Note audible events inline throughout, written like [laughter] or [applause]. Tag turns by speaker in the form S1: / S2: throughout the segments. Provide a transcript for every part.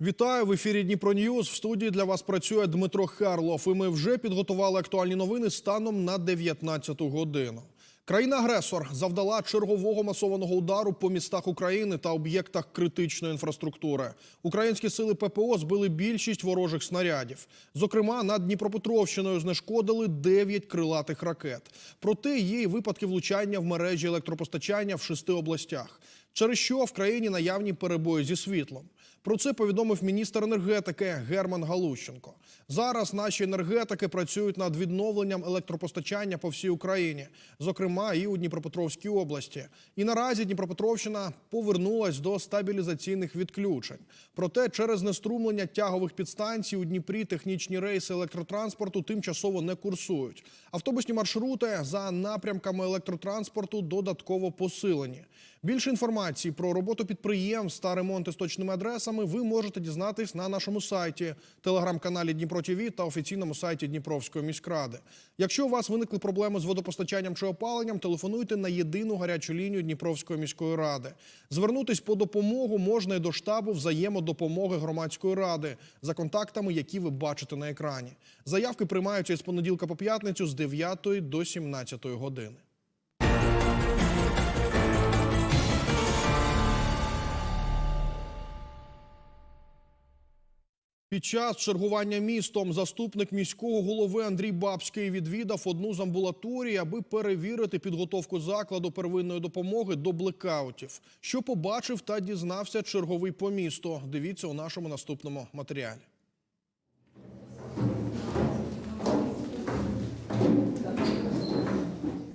S1: Вітаю в ефірі Дніпро Ньюз. В студії для вас працює Дмитро Харлов. І ми вже підготували актуальні новини станом на 19 годину. Країна-агресор завдала чергового масованого удару по містах України та об'єктах критичної інфраструктури. Українські сили ППО збили більшість ворожих снарядів. Зокрема, над Дніпропетровщиною знешкодили 9 крилатих ракет. Проте є й випадки влучання в мережі електропостачання в шести областях, через що в країні наявні перебої зі світлом. Про це повідомив міністр енергетики Герман Галущенко. Зараз наші енергетики працюють над відновленням електропостачання по всій Україні, зокрема і у Дніпропетровській області. І наразі Дніпропетровщина повернулась до стабілізаційних відключень. Проте через неструмлення тягових підстанцій у Дніпрі технічні рейси електротранспорту тимчасово не курсують. Автобусні маршрути за напрямками електротранспорту додатково посилені. Більше інформації про роботу підприємств та ремонти з точними адресами ви можете дізнатись на нашому сайті, телеграм-каналі Дніпро ТВ та офіційному сайті Дніпровської міськради. Якщо у вас виникли проблеми з водопостачанням чи опаленням, телефонуйте на єдину гарячу лінію Дніпровської міської ради. Звернутись по допомогу можна і до штабу взаємодопомоги громадської ради за контактами, які ви бачите на екрані. Заявки приймаються із понеділка по п'ятницю з 9 до 17 години. Під час чергування містом заступник міського голови Андрій Бабський відвідав одну з амбулаторій, аби перевірити підготовку закладу первинної допомоги до блекаутів. Що побачив та дізнався черговий по місту. Дивіться у нашому наступному матеріалі.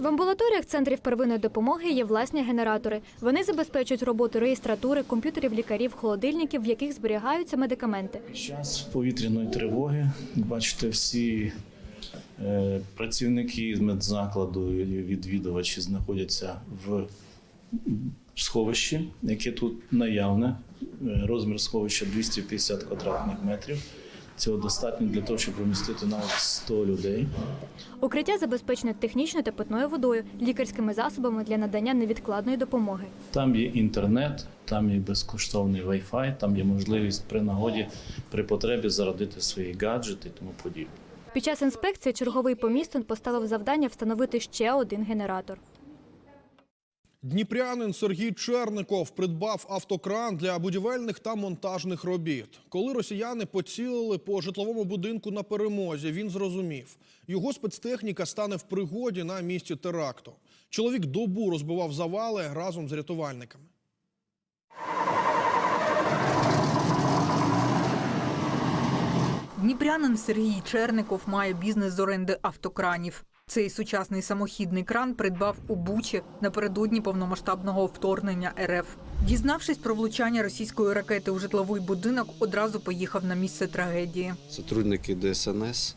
S2: В амбулаторіях центрів первинної допомоги є власні генератори. Вони забезпечують роботу реєстратури, комп'ютерів лікарів, холодильників, в яких зберігаються медикаменти.
S3: Під час повітряної тривоги бачите всі е, працівники з медзакладу і відвідувачі знаходяться в сховищі, яке тут наявне. Е, Розмір сховища 250 квадратних метрів. Цього достатньо для того, щоб помістити навіть 100 людей.
S2: Укриття забезпечене технічною та питною водою, лікарськими засобами для надання невідкладної допомоги.
S3: Там є інтернет, там є безкоштовний Wi-Fi, там є можливість при нагоді, при потребі зарядити свої гаджети і тому подібне.
S2: Під час інспекції черговий по місту поставив завдання встановити ще один генератор.
S1: Дніпрянин Сергій Черников придбав автокран для будівельних та монтажних робіт. Коли росіяни поцілили по житловому будинку на перемозі, він зрозумів, його спецтехніка стане в пригоді на місці теракту. Чоловік добу розбивав завали разом з рятувальниками.
S4: Дніпрянин Сергій Черников має бізнес з оренди автокранів. Цей сучасний самохідний кран придбав у Бучі напередодні повномасштабного вторгнення РФ. Дізнавшись про влучання російської ракети у житловий будинок, одразу поїхав на місце трагедії.
S5: Сотрудники ДСНС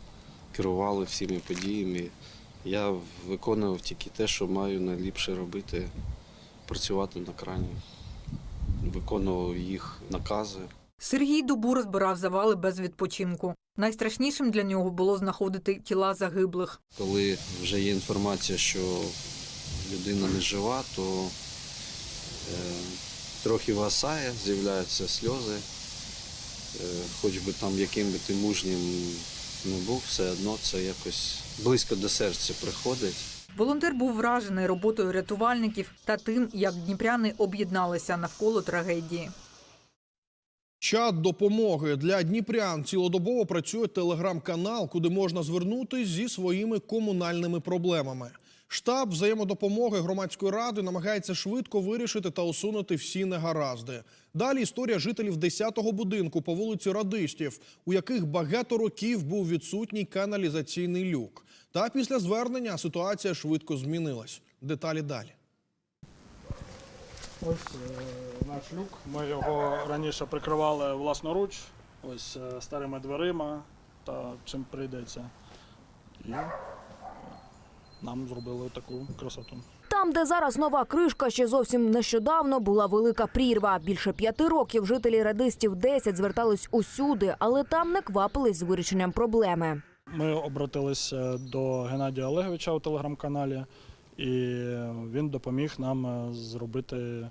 S5: керували всіми подіями. Я виконував тільки те, що маю найліпше робити працювати на крані. Виконував їх накази.
S4: Сергій добу розбирав завали без відпочинку. Найстрашнішим для нього було знаходити тіла загиблих.
S5: Коли вже є інформація, що людина не жива, то е, трохи васає, з'являються сльози. Е, хоч би там яким би ти мужнім не був, все одно це якось близько до серця приходить.
S4: Волонтер був вражений роботою рятувальників та тим, як дніпряни об'єдналися навколо трагедії.
S1: Чат допомоги для дніпрян цілодобово працює телеграм-канал, куди можна звернутися зі своїми комунальними проблемами. Штаб взаємодопомоги громадської ради намагається швидко вирішити та усунути всі негаразди. Далі історія жителів 10-го будинку по вулиці Радистів, у яких багато років був відсутній каналізаційний люк. Та після звернення ситуація швидко змінилась. Деталі далі.
S6: Ось е, наш люк. Ми його раніше прикривали власноруч, ось е, старими дверима та чим прийдеться. І е, нам зробили таку красоту.
S7: Там, де зараз нова кришка, ще зовсім нещодавно була велика прірва. Більше п'яти років жителі радистів 10 звертались усюди, але там не квапились з вирішенням проблеми.
S6: Ми обратилися до Геннадія Олеговича у телеграм-каналі, і він допоміг нам е, зробити е,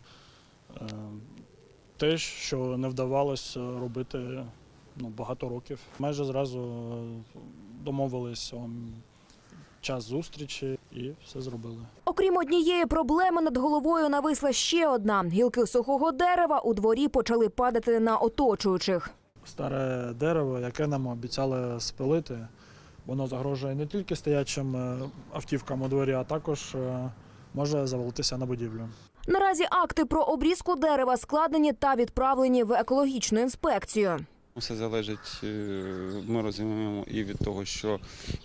S6: те, що не вдавалося робити ну, багато років. Майже зразу е, домовились час зустрічі і все зробили.
S7: Окрім однієї проблеми, над головою нависла ще одна. Гілки сухого дерева у дворі почали падати на оточуючих.
S6: Старе дерево, яке нам обіцяли спилити, воно загрожує не тільки стоячим е, автівкам у дворі, а також е, може завалитися на будівлю.
S7: Наразі акти про обрізку дерева складені та відправлені в екологічну інспекцію.
S8: Все залежить, е, ми розуміємо, і від того, що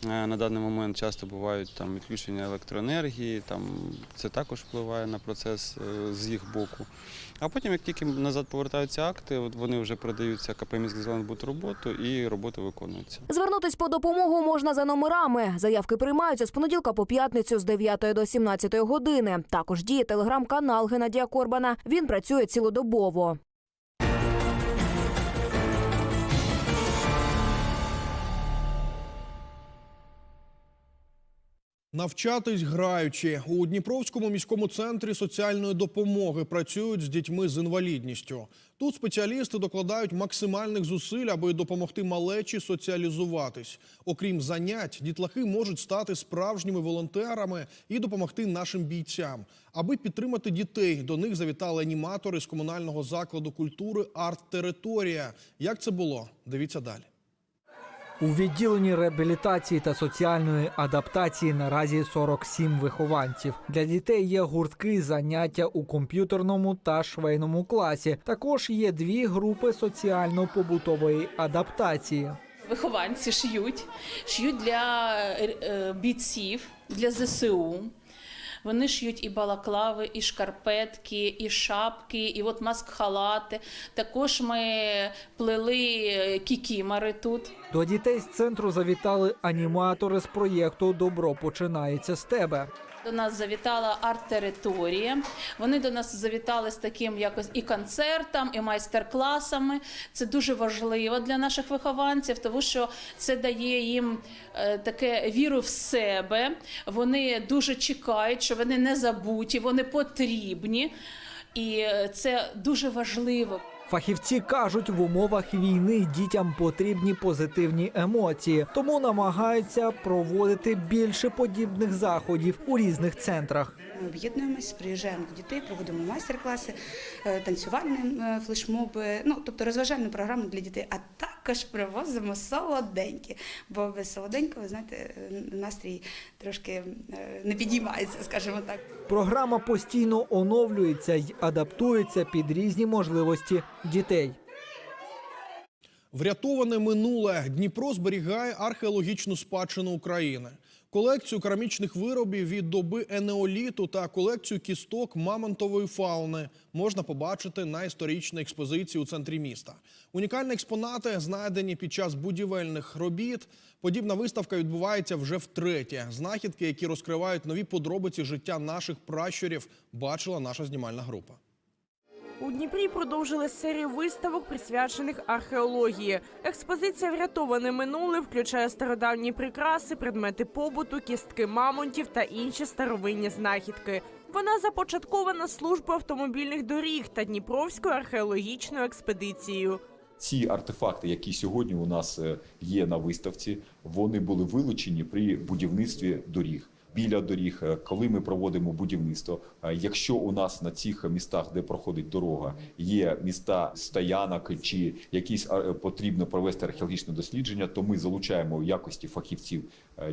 S8: е, на даний момент часто бувають там відключення електроенергії, там це також впливає на процес е, з їх боку. А потім, як тільки назад повертаються акти, от вони вже передаються КП «Міськзеленбуд» роботу і робота виконується.
S7: Звернутись по допомогу можна за номерами. Заявки приймаються з понеділка по п'ятницю з 9 до 17 години. Також діє телеграм-канал Геннадія Корбана. Він працює цілодобово.
S1: Навчатись граючи у Дніпровському міському центрі соціальної допомоги працюють з дітьми з інвалідністю. Тут спеціалісти докладають максимальних зусиль, аби допомогти малечі соціалізуватись. Окрім занять, дітлахи можуть стати справжніми волонтерами і допомогти нашим бійцям. Аби підтримати дітей, до них завітали аніматори з комунального закладу культури Арт-територія. Як це було? Дивіться далі.
S9: У відділенні реабілітації та соціальної адаптації наразі 47 вихованців. Для дітей є гуртки, заняття у комп'ютерному та швейному класі. Також є дві групи соціально-побутової адаптації.
S10: Вихованці шиють, шиють для е, бійців, для ЗСУ. Вони шиють і балаклави, і шкарпетки, і шапки, і от маск-халати. Також ми плели е, кікімари тут.
S9: До дітей з центру завітали аніматори з проєкту Добро починається з тебе.
S10: До нас завітала арт-територія. Вони до нас завітали з таким якось і концертом, і майстер-класами. Це дуже важливо для наших вихованців, тому що це дає їм е, таке віру в себе. Вони дуже чекають, що вони не забуті, вони потрібні. І е, це дуже важливо.
S9: Фахівці кажуть, в умовах війни дітям потрібні позитивні емоції, тому намагаються проводити більше подібних заходів у різних центрах.
S11: Ми об'єднуємось, приїжджаємо до дітей, проводимо майстер-класи, е, танцювальні е, флешмоби, ну тобто розважальну програму для дітей. А також привозимо солоденькі, бо без солоденького, ви знаєте, е, настрій трошки не підіймається, скажімо так.
S9: Програма постійно оновлюється й адаптується під різні можливості дітей.
S1: Врятоване минуле Дніпро зберігає археологічну спадщину України. Колекцію керамічних виробів від доби енеоліту та колекцію кісток мамонтової фауни можна побачити на історичній експозиції у центрі міста. Унікальні експонати знайдені під час будівельних робіт. Подібна виставка відбувається вже втретє. Знахідки, які розкривають нові подробиці життя наших пращурів, бачила наша знімальна група.
S12: У Дніпрі продовжили серію виставок, присвячених археології. Експозиція Врятоване минуле включає стародавні прикраси, предмети побуту, кістки мамонтів та інші старовинні знахідки. Вона започаткована службою автомобільних доріг та Дніпровською археологічною експедицією.
S13: Ці артефакти, які сьогодні у нас е, є на виставці, вони були вилучені при будівництві доріг. Біля доріг, е, коли ми проводимо будівництво. е, Якщо у нас на цих містах, де проходить дорога, є міста стоянок чи якісь е, потрібно провести археологічне дослідження, то ми залучаємо в якості фахівців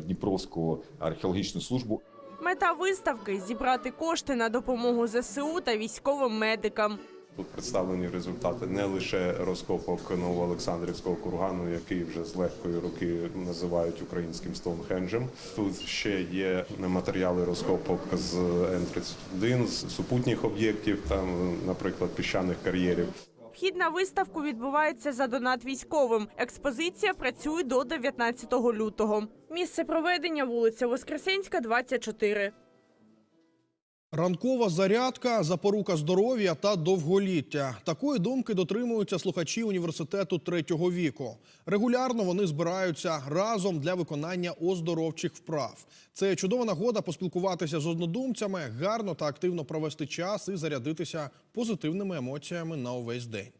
S13: Дніпровську археологічну службу
S12: Мета виставки зібрати кошти на допомогу ЗСУ та військовим медикам.
S14: Тут представлені результати не лише розкопок Новоолександрівського кургану, який вже з легкої руки називають українським Стоунхенджем. Тут ще є матеріали розкопок з Н-31, з супутніх об'єктів, там, наприклад, піщаних кар'єрів.
S12: Вхід на виставку відбувається за донат військовим. Експозиція працює до 19 лютого. Місце проведення вулиця Воскресенська, 24.
S1: Ранкова зарядка, запорука здоров'я та довголіття. Такої думки дотримуються слухачі університету третього віку. Регулярно вони збираються разом для виконання оздоровчих вправ. Це чудова нагода поспілкуватися з однодумцями, гарно та активно провести час і зарядитися позитивними емоціями на увесь день.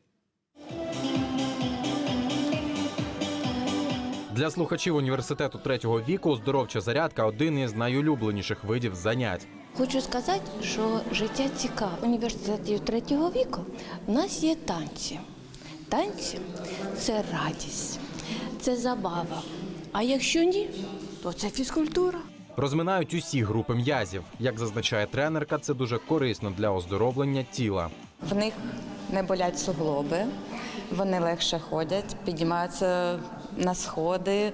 S15: Для слухачів університету третього віку здоровча зарядка один із найулюбленіших видів занять.
S16: Хочу сказати, що життя цікаве. В університеті третього віку в нас є танці. Танці це радість, це забава. А якщо ні, то це фізкультура.
S15: Розминають усі групи м'язів. Як зазначає тренерка, це дуже корисно для оздоровлення тіла.
S17: В них не болять суглоби, вони легше ходять, піднімаються на сходи,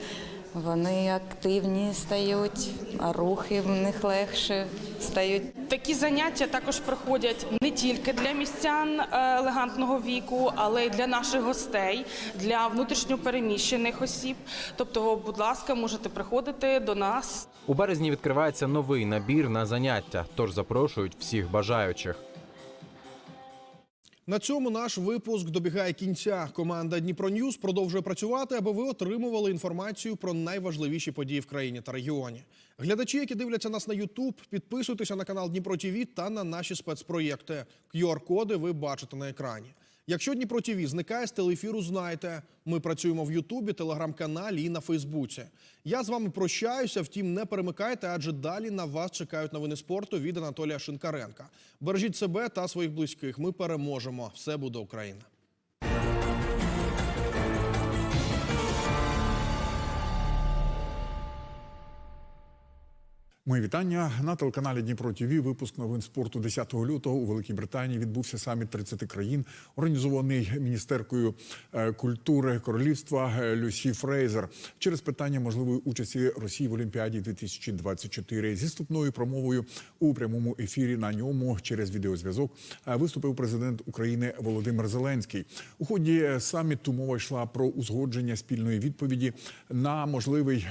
S17: вони активні стають, а рухи в них легше стають.
S12: Такі заняття також проходять не тільки для містян е, елегантного віку, але й для наших гостей, для внутрішньопереміщених осіб. Тобто, будь ласка, можете приходити до нас.
S15: У березні відкривається новий набір на заняття, тож запрошують всіх бажаючих.
S1: На цьому наш випуск добігає кінця. Команда Дніпро Ньюз продовжує працювати, аби ви отримували інформацію про найважливіші події в країні та регіоні. Глядачі, які дивляться нас на Ютуб, підписуйтеся на канал Дніпро ТІВІ та на наші спецпроєкти. QR-коди ви бачите на екрані. Якщо Дніпро ТВ зникає з телефіру, знайте, ми працюємо в Ютубі, телеграм-каналі і на Фейсбуці. Я з вами прощаюся, втім, не перемикайте, адже далі на вас чекають новини спорту від Анатолія Шинкаренка. Бережіть себе та своїх близьких. Ми переможемо. Все буде Україна.
S18: Мої вітання на телеканалі Дніпро ТВ. Випуск новин спорту 10 лютого у Великій Британії відбувся саміт 30 країн, організований міністеркою е, культури королівства е, Люсі Фрейзер через питання можливої участі Росії в Олімпіаді 2024. Зі вступною промовою у прямому ефірі на ньому через відеозв'язок е, виступив президент України Володимир Зеленський. У ході саміту мова йшла про узгодження спільної відповіді на можливий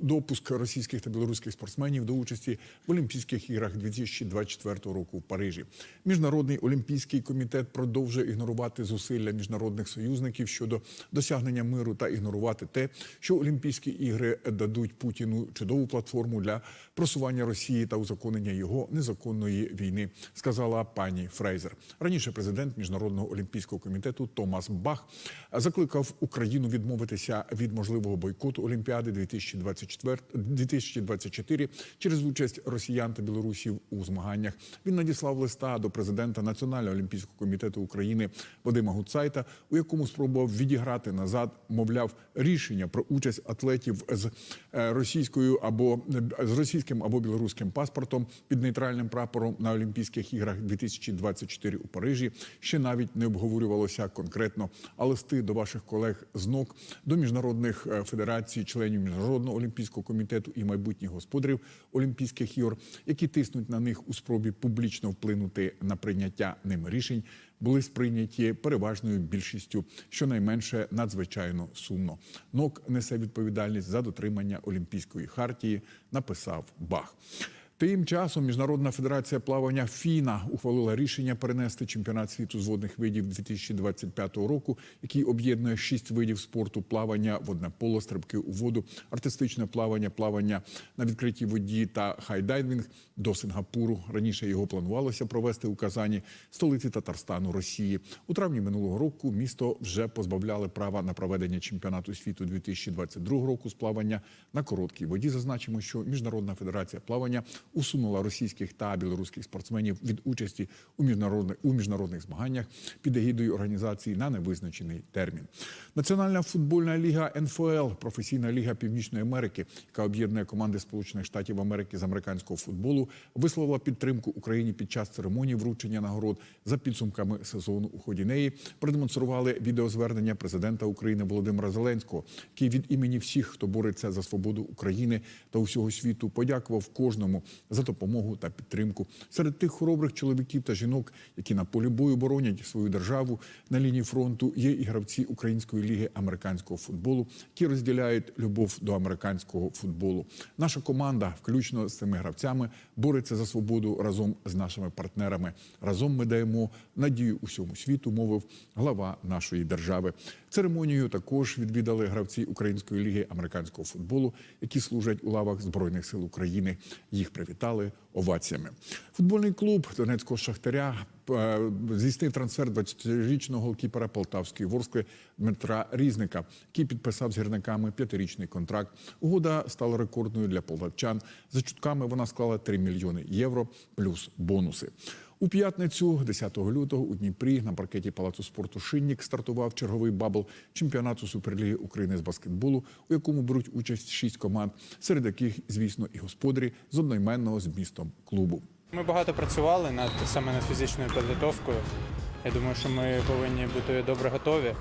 S18: допуск російських та білоруських спортсменів до участі в Олімпійських іграх 2024 року в Парижі. Міжнародний олімпійський комітет продовжує ігнорувати зусилля міжнародних союзників щодо досягнення миру та ігнорувати те, що Олімпійські ігри дадуть Путіну чудову платформу для просування Росії та узаконення його незаконної війни, сказала пані Фрейзер. Раніше президент міжнародного олімпійського комітету Томас Бах закликав Україну відмовитися від можливого бойкоту Олімпіади 2024 2024 через участь росіян та білорусів у змаганнях. Він надіслав листа до президента Національного олімпійського комітету України Вадима Гуцайта, у якому спробував відіграти назад, мовляв, рішення про участь атлетів з е, російською або з російським або білоруським паспортом під нейтральним прапором на Олімпійських іграх 2024 у Парижі ще навіть не обговорювалося конкретно. А листи до ваших колег з НОК, до міжнародних е, федерацій, членів міжнародного олімпійського комітету і майбутніх господарів Олімпійських ігор, які тиснуть на них у спробі публічно вплинути на прийняття ними рішень, були сприйняті переважною більшістю, щонайменше надзвичайно сумно. НОК несе відповідальність за дотримання Олімпійської хартії, написав Бах. Тим часом Міжнародна федерація плавання ФІНА ухвалила рішення перенести чемпіонат світу з водних видів 2025 року, який об'єднує шість видів спорту: плавання, водне поло, стрибки у воду, артистичне плавання, плавання на відкритій воді та хайдайвінг до Сингапуру. Раніше його планувалося провести у Казані, столиці Татарстану Росії. У травні минулого року місто вже позбавляли права на проведення чемпіонату світу 2022 року з плавання на короткій воді. Зазначимо, що Міжнародна федерація плавання усунула російських та білоруських спортсменів від участі у міжнародних у міжнародних змаганнях під егідою організації на невизначений термін. Національна футбольна ліга НФЛ, професійна ліга Північної Америки, яка об'єднує команди Сполучених Штатів Америки з американського футболу, висловила підтримку Україні під час церемонії вручення нагород за підсумками сезону. У ході неї продемонстрували відеозвернення президента України Володимира Зеленського, який від імені всіх, хто бореться за свободу України та усього світу, подякував кожному, за допомогу та підтримку. Серед тих хоробрих чоловіків та жінок, які на полі бою боронять свою державу на лінії фронту, є і гравці Української ліги американського футболу, які розділяють любов до американського футболу. Наша команда, включно з цими гравцями, бореться за свободу разом з нашими партнерами. Разом ми даємо надію усьому світу, мовив глава нашої держави. Церемонію також відвідали гравці Української ліги американського футболу, які служать у лавах збройних сил України. Їх привітали оваціями. Футбольний клуб Донецького шахтаря е, здійснив трансфер 20-річного голкіпера Полтавської Ворскли Дмитра Різника, який підписав з гірниками п'ятирічний контракт. Угода стала рекордною для полтавчан. За чутками вона склала 3 мільйони євро плюс бонуси. У п'ятницю, 10 лютого, у Дніпрі на паркеті Палацу спорту Шиннік стартував черговий бабл чемпіонату Суперліги України з баскетболу, у якому беруть участь шість команд, серед яких, звісно, і господарі з одноіменного з містом клубу.
S19: Ми багато працювали над саме над фізичною підготовкою. Я думаю, що ми повинні бути добре готові.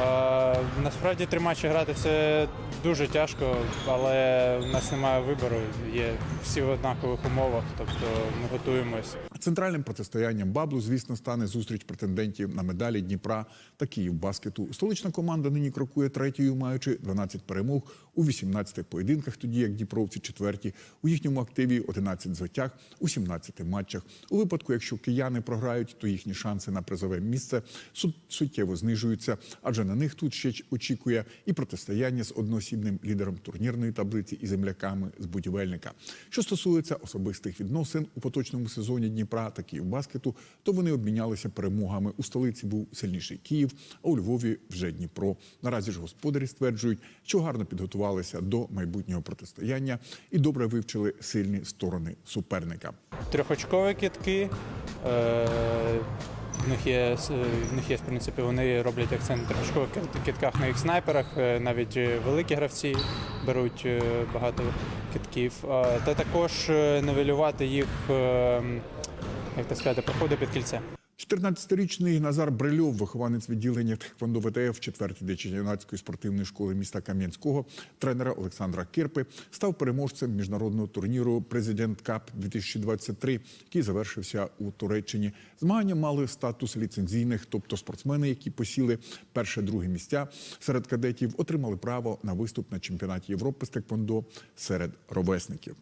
S19: А, насправді три матчі грати це дуже тяжко, але в нас немає вибору. Є всі в однакових умовах, тобто ми готуємось.
S18: Центральним протистоянням Баблу, звісно, стане зустріч претендентів на медалі Дніпра та Київбаскету. Столична команда нині крокує третьою, маючи 12 перемог у 18 поєдинках, тоді як Дніпровці четверті. У їхньому активі 11 звитяг у 17 матчах. У випадку, якщо кияни програють, то їхні шанси на призове місце сут- суттєво знижуються, адже на них тут ще очікує і протистояння з одноосібним лідером турнірної таблиці і земляками з будівельника. Що стосується особистих відносин у поточному сезоні Дніпра та Київбаскету, то вони обмінялися перемогами. У столиці був сильніший Київ, а у Львові вже Дніпро. Наразі ж господарі стверджують, що гарно підготувалися до майбутнього протистояння і добре вивчили сильні сторони суперника.
S19: Трьохочкові кітки. Е, в них є с- в них є в принципі, вони роблять акцент трьохочкових кітках на їх снайперах. Е, Навіть е, великі гравці беруть е, багато кітків. Е, Та також е, нивелювати їх, е, як так сказати, проходи під кільце.
S18: 14-річний Назар Брильов, вихованець відділення Тхеквондо ВТФ 4-ї дитячо-юнацької спортивної школи міста Кам'янського, тренера Олександра Кирпи, став переможцем міжнародного турніру Президент Кап 2023, який завершився у Туреччині. Змагання мали статус ліцензійних, тобто спортсмени, які посіли перше-друге місця серед кадетів, отримали право на виступ на чемпіонаті Європи з Тхеквондо серед ровесників.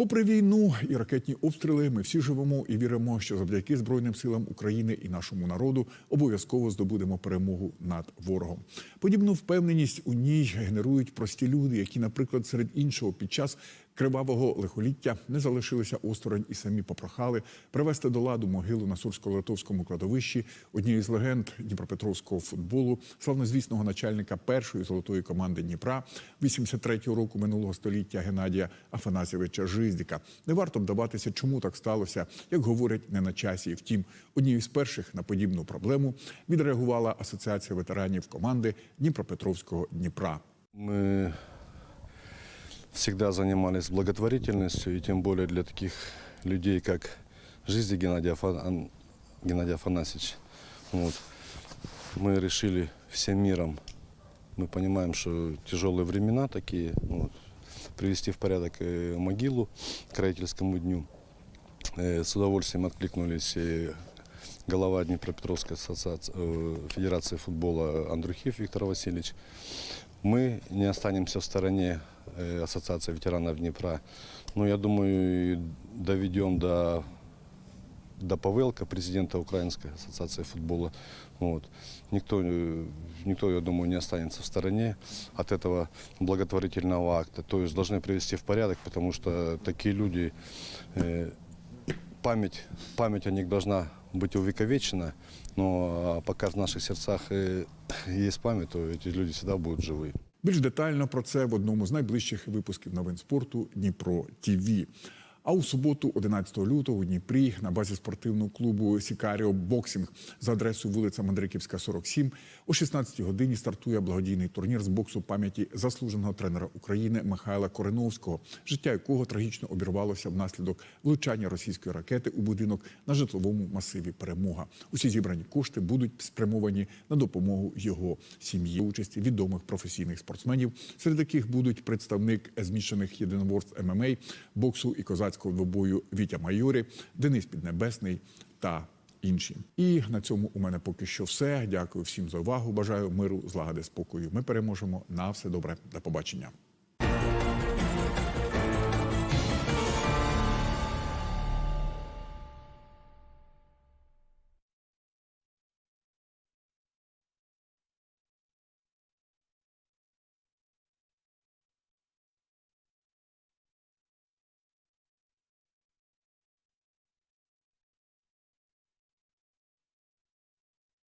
S18: Попри війну і ракетні обстріли, ми всі живемо і віримо, що завдяки Збройним силам України і нашому народу обов'язково здобудемо перемогу над ворогом. Подібну впевненість у ній генерують прості люди, які, наприклад, серед іншого під час кривавого лихоліття не залишилися осторонь і самі попрохали привести до ладу могилу на Сурсько-Литовському кладовищі однієї з легенд Дніпропетровського футболу, славнозвісного начальника першої золотої команди Дніпра 83-го року минулого століття Геннадія Афанасьовича Жиздіка. Не варто вдаватися, чому так сталося, як говорять не на часі. Втім, однією з перших на подібну проблему відреагувала асоціація ветеранів команди Дніпропетровського Дніпра.
S20: Мы всегда занимались благотворительностью, и тем более для таких людей, как жизни Геннадия, Афа- Ан- Геннадий Афанасьевич. Вот. Мы решили всем миром, мы понимаем, что тяжелые времена такие, вот, привести в порядок э, могилу к родительскому дню. Э, С удовольствием откликнулись э, глава Днепропетровской ассоциации, э, Федерации футбола Андрухив Виктор Васильевич. Мы не останемся в стороне э, Ассоциации ветеранов Днепра. Ну, я думаю, доведем до, до Павелка, президента Украинской ассоциации футбола. Вот. Никто, э, никто, я думаю, не останется в стороне от этого благотворительного акта. То есть должны привести в порядок, потому что такие люди, э, память, память о них должна быть увековечена, но а, пока в наших сердцах [laughs] есть память, то эти люди всегда будут живы.
S18: Більш детально про це в одному з найближчих випусків новин спорту Дніпро ТІВІ. А у суботу, 11 лютого, у Дніпрі на базі спортивного клубу Сікаріо Боксінг за адресою вулиця Мандриківська, 47, о 16 годині стартує благодійний турнір з боксу пам'яті заслуженого тренера України Михайла Кореновського, життя якого трагічно обірвалося внаслідок влучання російської ракети у будинок на житловому масиві Перемога. Усі зібрані кошти будуть спрямовані на допомогу його сім'ї. Участі відомих професійних спортсменів, серед яких будуть представник змішаних єдиноборств ММА, боксу і козацького козацького двобою Вітя Майорі, Денис Піднебесний та інші. І на цьому у мене поки що все. Дякую всім за увагу. Бажаю миру, злагоди, спокою. Ми переможемо. На все добре. До побачення.